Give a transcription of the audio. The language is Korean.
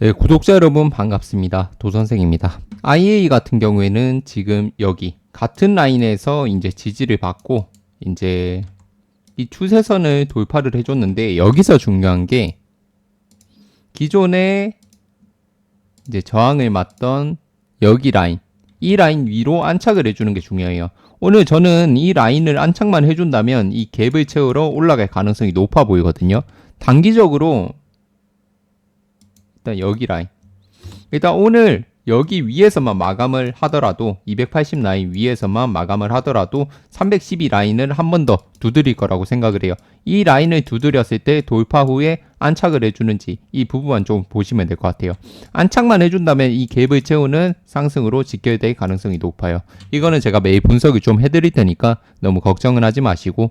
네, 구독자 여러분 반갑습니다. 도선생입니다. IA 같은 경우에는 지금 여기 같은 라인에서 이제 지지를 받고 이제 이 추세선을 돌파를 해줬는데 여기서 중요한 게 기존에 이제 저항을 맞던 여기 라인 이 라인 위로 안착을 해주는 게 중요해요. 오늘 저는 이 라인을 안착만 해준다면 이 갭을 채우러 올라갈 가능성이 높아 보이거든요. 단기적으로 일단 여기 라인. 일단 오늘 여기 위에서만 마감을 하더라도 280 라인 위에서만 마감을 하더라도 312 라인을 한 번 더 두드릴 거라고 생각을 해요. 이 라인을 두드렸을 때 돌파 후에 안착을 해주는지 이 부분만 좀 보시면 될 것 같아요. 안착만 해준다면 이 갭을 채우는 상승으로 직결될 가능성이 높아요. 이거는 제가 매일 분석을 좀 해드릴 테니까 너무 걱정은 하지 마시고